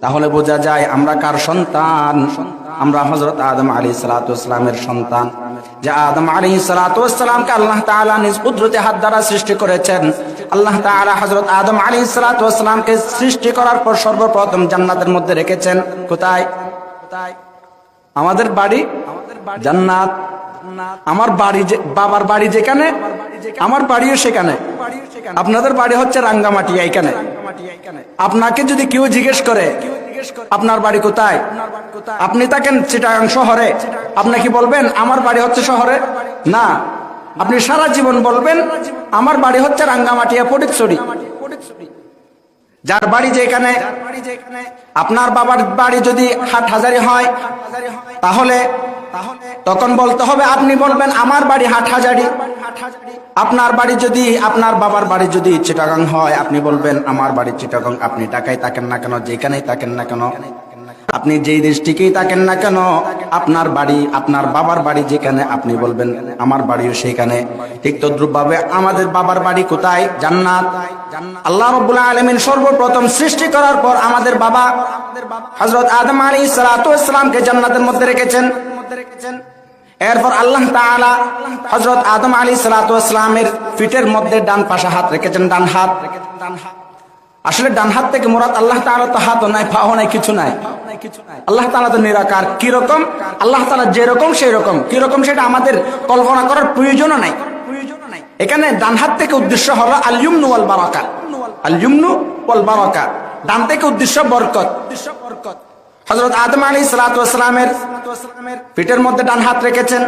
তাহলে বোঝা যায় আমরা কার সন্তান? আমরা হজরত আদম আলী সালাতামের সন্তান। যে আদম আলী সালাতামকে আল্লাহ তাআলা নিজ কুদরতে হাত দ্বারা সৃষ্টি করেছেন। আল্লাহ তাআলা হজরত আদম আলী সালাতামকে সৃষ্টি করার পর সর্বপ্রথম জান্নাতের মধ্যে রেখেছেন। কোথায়? আমাদের বাড়ি? জান্নাত। আমার বাড়ি বাবার বাড়ি যেখানে? আমার বাড়িও সেখানে। আপনাদের বাড়ি হচ্ছে রাঙ্গামাটি এইখানে। আপনাকে যদি কেউ জিজ্ঞেস করে আপনার বাড়ি কোথায়? আপনি থাকেন চিটাগাং শহরে আপনি কি বলবেন আমার বাড়ি হচ্ছে শহরে? না। আপনি সারা জীবন বলবেন আমার বাড়ি হচ্ছে রাঙ্গামাটিয়া ফটিকছড়ি যার বাড়ি যেখানে, আপনার বাবার বাড়ি যদি হাট হাজারি হয়, তাহলে তখন বলতে হবে, আপনি বলবেন, আমার বাড়ি হাট হাজারি আপনার বাড়ি যদি, আপনার বাবার বাড়ি যদি চিটাগাং হয়, আপনি বলবেন, আমার বাড়ি চিটাগাং। আপনি টাকায় থাকেন না কেন, যেখানেই থাকেন না কেন। আপনি যেই দেশটিকেই থাকেন না কেন, আপনার বাড়ি, আপনার বাবার বাড়ি যেখানে আপনি বলবেন, আমার বাড়িও সেখানে ঠিক তদ্রুপ ভাবে আমাদের বাবার বাড়ি কোথায়? জান্নাত। আল্লাহ রব্বুল আলমিন সর্বপ্রথম সৃষ্টি করার পর আমাদের বাবা হজরত আদম আলী সালাতামকে জান্নাতের মধ্যে রেখেছেন। এরপর আল্লাহ তাআলা হজরত আদম আলী সালাতামের ফিটের মধ্যে ডান পাশে হাত রেখেছেন, ডান হাত। আসলে ডান হাত থেকে মোরাদ আল্লাহ তালা তো হাতও নাই ফাহ নাই, কিছু নাই। আল্লাহ তালা তো নিরাকার। কীরকম আল্লাহ তালা যেরকম সেই রকম। কীরকম সেটা আমাদের কল্পনা করার প্রয়োজনও নাই। এখানে ডান হাত থেকে উদ্দেশ্য হলো আলিউমনু আল বারাকা আলিউমনু ওয়াল বারাকা ডান থেকে উদ্দেশ্য বরকত উদ্দেশ্য বরকত। হজরত আদম আলী সালাতামের পিঠের মধ্যে ডান হাত রেখেছেন।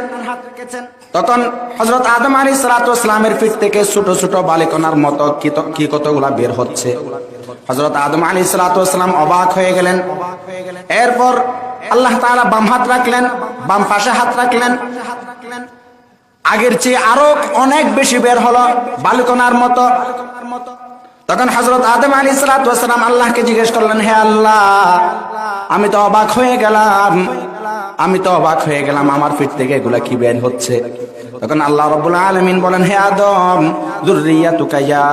তখন হজরত আদম আলী সালাতামের পিঠ থেকে ছোট ছোট বালিকনার মতো কি কতগুলা বের হচ্ছে। হজরত আদম আলী সালাতাম অবাক হয়ে গেলেন। এরপর আল্লাহ তাআলা বাম হাত রাখলেন, বাম পাশে হাত রাখলেন। আগের চেয়ে আরও অনেক বেশি বের হলো বালিকনার মতো। তখন হজরত আদম আলী সালাম আল্লাহকে জিজ্ঞেস করলেন, হে আল্লাহ, আমি তো অবাক হয়ে গেলাম। আমি তো অবাক হয়ে গেলাম, আমার পিঠ থেকে এগুলা কি বের হচ্ছে? তখন আল্লাহ রব্বুল আলমিন বলেন, হে আদম দুর্রিয়া তুকাইয়া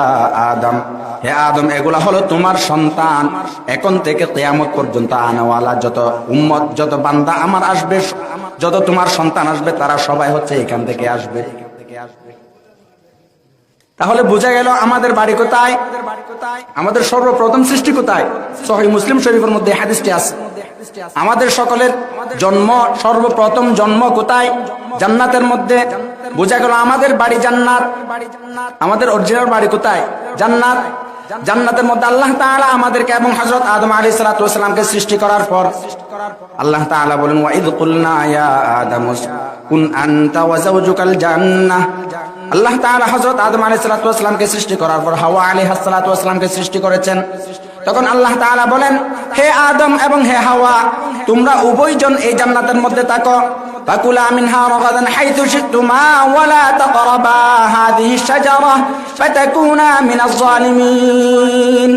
আদম। হে আদম, এগুলা হলো তোমার সন্তান। এখন থেকে তেয়ামত পর্যন্ত আনাওয়ালা, যত উম্মত, যত বান্দা আমার আসবে, যত তোমার সন্তান আসবে, তারা সবাই হচ্ছে এখান থেকে আসবে। তাহলে বোঝা গেল আমাদের বাড়ি কোথায়? আমাদের সর্বপ্রথম সৃষ্টি কোথায়? সহি মুসলিম শরীফের মধ্যে হাদিসটি আছে। আমাদের সকলের জন্ম, সর্বপ্রথম জন্ম কোথায়? জান্নাতের মধ্যে। বোঝা গেল আমাদের বাড়ি জান্নাত। আমাদের অরিজিনাল বাড়ি কোথায়? জান্নাত। জান্নাতের মধ্যে আল্লাহ তাআলা আমাদেরকে এবং হযরত আদম আলাইহিস সালাতু ওয়াসালামকে সৃষ্টি করার পর আল্লাহ তাআলা বলেন, ওয়া ইদ কুলনা ইয়া আদম কুন আনতা ওয়া যাওজুকাল জান্নাহ। আল্লাহ তাআলা হযরত আদম আলাইহিস সালাতু ওয়াসালামকে সৃষ্টি করার পর হাওয়া আলাইহিস সালাতু ওয়াসালামকে সৃষ্টি করেছেন তখন আল্লাহ তাআলা বলেন হে আদম এবং হে হাওয়া তোমরা উভয়জন এই জান্নাতের মধ্যে থাকো فكلا منها رغدا حيث شئتما ولا تقربا هذه الشجرة فتكونا من الظالمين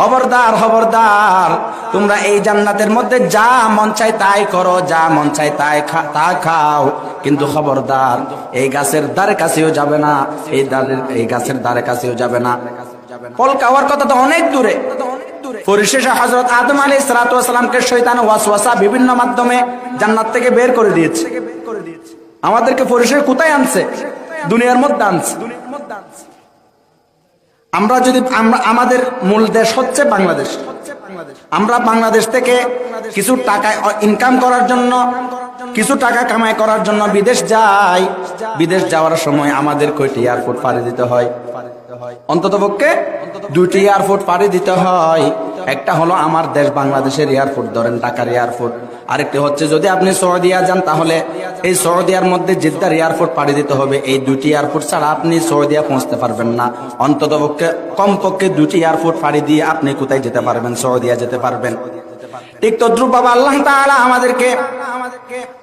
খবরদার খবরদার। তোমরা এই জান্নাতের মধ্যে যা মন চাই তাই করো, যা মন চাই তাই তা খাও। কিন্তু খবরদার, এই গাছের দ্বারে কাছেও যাবে না, এই দ্বারের এই গাছের দ্বারে কাছেও যাবে না। ফল খাওয়ার কথা তো অনেক দূরে। পরিশেষে হজরত আদম আলী সালাতামকে শৈতান ওয়াসওয়াসা বিভিন্ন মাধ্যমে জান্নাত থেকে বের করে দিয়েছে। আমাদেরকে পরিশেষে কোথায় আনছে? দুনিয়ার মধ্যে আনছে। আমরা যদি, আমরা, আমাদের মূল দেশ হচ্ছে বাংলাদেশ। আমরা বাংলাদেশ থেকে কিছু টাকা ইনকাম করার জন্য, কিছু টাকা কামাই করার জন্য বিদেশ যাই। বিদেশ যাওয়ার সময় আমাদের কয়টি এয়ারপোর্ট পাড়ি দিতে হয়? অন্তত পক্ষে দুইটি এয়ারপোর্ট পাড়ি দিতে হয়। একটা হলো আমার দেশ বাংলাদেশের এয়ারপোর্ট ধরেন ঢাকার এয়ারপোর্ট আরেকটি হচ্ছে, যদি আপনি সৌদিয়া যান, তাহলে এই সৌদিয়ার মধ্যে জিদ্দার এয়ারপোর্ট পাড়ি দিতে হবে। এই দুটি এয়ারপোর্ট ছাড়া আপনি সৌদিয়া পৌঁছতে পারবেন না। অন্তত পক্ষে কমপক্ষে দুটি এয়ারপোর্ট পাড়ি দিয়ে আপনি কোথায় যেতে পারবেন? সৌদিয়া যেতে পারবেন। ঠিক তদ্রুপ বাবা আল্লাহ তাআলা আমাদেরকে,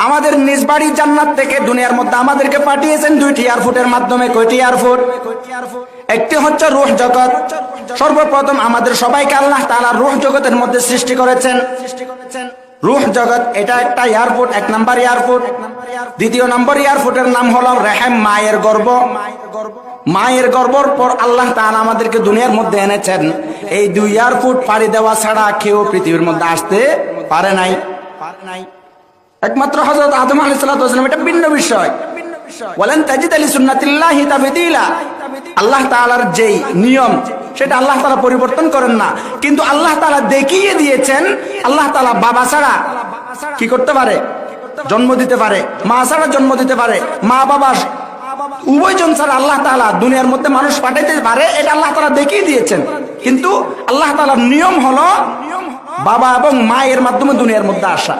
আমাদের নিজ বাড়ি জান্নাত থেকে দুনিয়ার মধ্যে আমাদেরকে পাঠিয়েছেন দুইটি এয়ারপোর্টের মাধ্যমে। কয়টি এয়ারপোর্ট? একটি হচ্ছে রুহ জগৎ। সর্বপ্রথম আমাদের সবাইকে আল্লাহ তাআলা রুহ জগতের মধ্যে সৃষ্টি করেছেন সৃষ্টি করেছেন। রুহ জগৎ, এটা একটা এয়ারপোর্ট এক নাম্বার এয়ারপোর্ট দ্বিতীয় নম্বর এয়ারপোর্টের নাম হলো রেহেম মায়ের গর্ব। মায়ের গর্বর পর আল্লাহ তাআলা আমাদেরকে দুনিয়ার মধ্যে এনেছেন। এই দুই এয়ারপোর্ট পাড়ি দেওয়া ছাড়া কেউ পৃথিবীর মধ্যে আসতে পারে নাই। একমাত্র হযরত আদম আলাইহিস সালাম, এটা ভিন্ন বিষয়। বলেন তাজিদ আলী সুন্নাতিল্লাহি আল্লাহ তাআলার যেই নিয়ম সেটা আল্লাহ তাআলা পরিবর্তন করেন না। কিন্তু আল্লাহ তাআলা দেখিয়ে দিয়েছেন, আল্লাহ তাআলা বাবা ছাড়া কি করতে পারে? জন্ম দিতে পারে। মা ছাড়া জন্ম দিতে পারে। মা বাবা উভয়জন ছাড়া আল্লাহ তাআলা দুনিয়ার মধ্যে মানুষ পাঠাইতে পারে, এটা আল্লাহ তালা দেখিয়ে দিয়েছেন। কিন্তু আল্লাহ তাআলার নিয়ম হলো বাবা এবং মায়ের মাধ্যমে দুনিয়ার মধ্যে আসা।